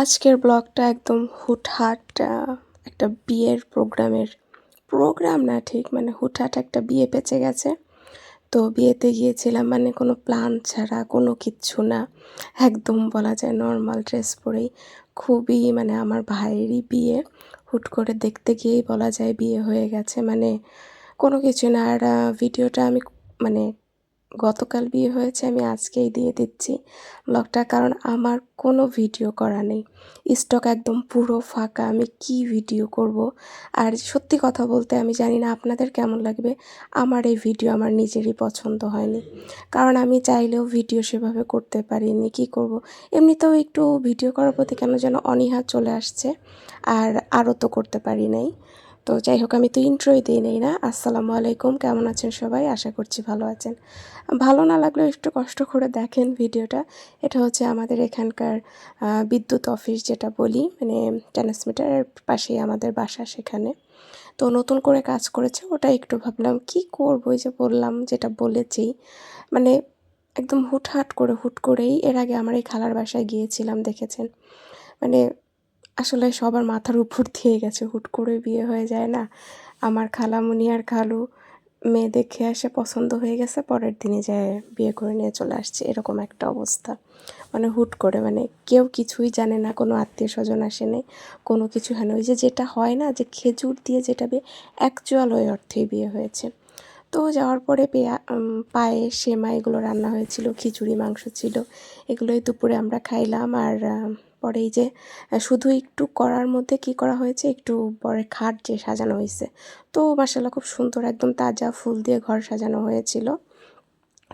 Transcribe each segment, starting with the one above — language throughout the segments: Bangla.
আজকের ব্লগটা একদম হুটহাট একটা বিয়ের প্রোগ্রামের, প্রোগ্রাম না ঠিক মানে হুটহাট একটা বিয়ে পেঁচে গেছে। তো বিয়েতে গিয়েছিলাম মানে কোনো প্ল্যান ছাড়া, কোনো কিচ্ছু না, একদম বলা যায় নর্মাল ড্রেস পরেই। খুবই মানে আমার ভাইয়েরই বিয়ে, হুট করে দেখতে গিয়েই বলা যায় বিয়ে হয়ে গেছে। মানে কোনো কিছু না, আর ভিডিওটা আমি মানে গতকাল বিয়ে হয়েছে, আমি আজকেই দিয়ে দিচ্ছি ব্লগটা, কারণ আমার কোনো ভিডিও করা নেই। স্টক একদম পুরো ফাঁকা, আমি কি ভিডিও করব? আর সত্যি কথা বলতে আমি জানি না আপনাদের কেমন লাগবে, আমার এই ভিডিও আমার নিজেরই পছন্দ হয়নি। কারণ আমি চাইলেও ভিডিও সেভাবে করতে পারিনি, কি করব? এমনিতেও একটু ভিডিও করার প্রতি কেন যেন অনীহা চলে আসছে, আর আরও তো করতে পারি নাই। তো যাই হোক, আমি তো ইন্ট্রোই দিই নেই না। আসসালামু আলাইকুম, কেমন আছেন সবাই? আশা করছি ভালো আছেন। ভালো না লাগলেও একটু কষ্ট করে দেখেন ভিডিওটা। এটা হচ্ছে আমাদের এখানকার বিদ্যুৎ অফিস যেটা বলি মানে ট্রান্সমিটারের পাশেই আমাদের বাসা সেখানে। তো নতুন করে কাজ করেছে, ওটা একটু ভাবলাম, কি করব? ওই যে বললাম, যেটা বলেছি মানে একদম হুটহাট করে, হুট করেই। এর আগে আমার এই খালার বাসায় গিয়েছিলাম, দেখেছেন? মানে আসলে সবার মাথার উপর দিয়ে গেছে, হুট করে বিয়ে হয়ে যায় না। আমার খালামুনি আর খালু মেয়ে দেখে আসে পছন্দ হয়ে গেছে, পরের দিনই যায় বিয়ে করে নিয়ে চলে আসছে, এরকম একটা অবস্থা। মানে হুট করে মানে কেউ কিছুই জানে না, কোনো আত্মীয় স্বজন আসেনি কোনো কিছু হয় না। ওই যে যেটা হয় না, যে খেজুর দিয়ে যেটা বিয়ে অ্যাকচুয়াল ওই অর্থেই বিয়ে হয়েছে। তো যাওয়ার পরে পেয়া উম, পায়েস সেমাই এগুলো রান্না হয়েছিল খিচুড়ি মাংস ছিল এগুলোই দুপুরে আমরা খাইলাম। আর পরে যে শুধু একটু করার মধ্যে কি করা হয়েছে একটু পরে খাট যে সাজানো হয়েছে। তো মাসাল্লাহ খুব সুন্দর একদম তাজা ফুল দিয়ে ঘর সাজানো হয়েছিল।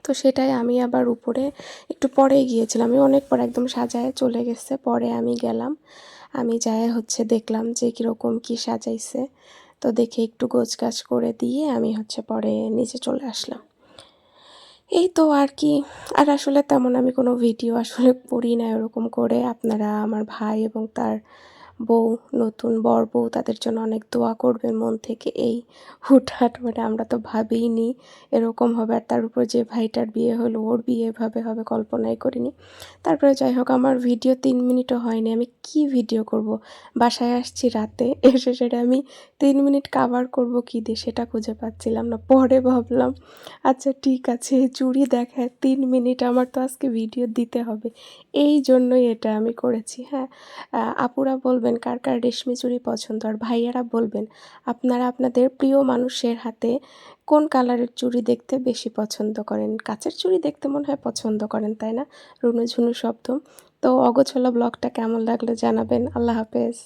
তো সেটাই আমি আবার উপরে একটু পরে গিয়েছিলাম। আমি অনেক পর একদম সাজায় চলে গেছে পরে আমি গেলাম। আমি যাই হচ্ছে দেখলাম যে কীরকম কী সাজাইছে। তো দেখে একটু গোছ গাছ করে দিয়ে আমি হচ্ছে পরে নিচে চলে আসলাম। এই তো আর কি, আর আসলে তেমন আমি কোনো ভিডিও আসলে করি না এরকম করে। আপনারা, আমার ভাই এবং তার বউ, নতুন বর বউ, তাদের জন্য অনেক দোয়া করবেন মন থেকে এই হুটহাট মানে আমরা তো ভাবিনি এরকম হবে। আর তার উপর যে ভাইটার বিয়ে হলো, ওর বিয়ে এভাবে হবে কল্পনাই করিনি। তারপরে যাই হোক, আমার ভিডিও তিন মিনিটও হয়নি। আমি কি ভিডিও করব? বাসায় আসছি রাতে, এসে সেটা আমি তিন মিনিট কাভার করব কি দিয়ে সেটা খুঁজে পাচ্ছিলাম না। পরে ভাবলাম আচ্ছা ঠিক আছে, চুরি দেখায় তিন মিনিট আমার তো আজকে ভিডিও দিতে হবে। এই জন্যই এটা আমি করেছি। হ্যাঁ আপুরা আপুরা বলবেন কার কার রেশমি চুড়ি পছন্দ আর ভাইয়ারা বলবেন আপনারা আপনাদের প্রিয় মানুষের হাতে কোন কালারের চুড়ি দেখতে বেশি পছন্দ করেন? কাচের চুড়ি দেখতে মনে হয় পছন্দ করেন, তাই না? রুনুঝুনু শব্দ। তো অগোছলা ব্লগটা কেমন লাগল জানাবেন। আল্লাহ হাফেজ।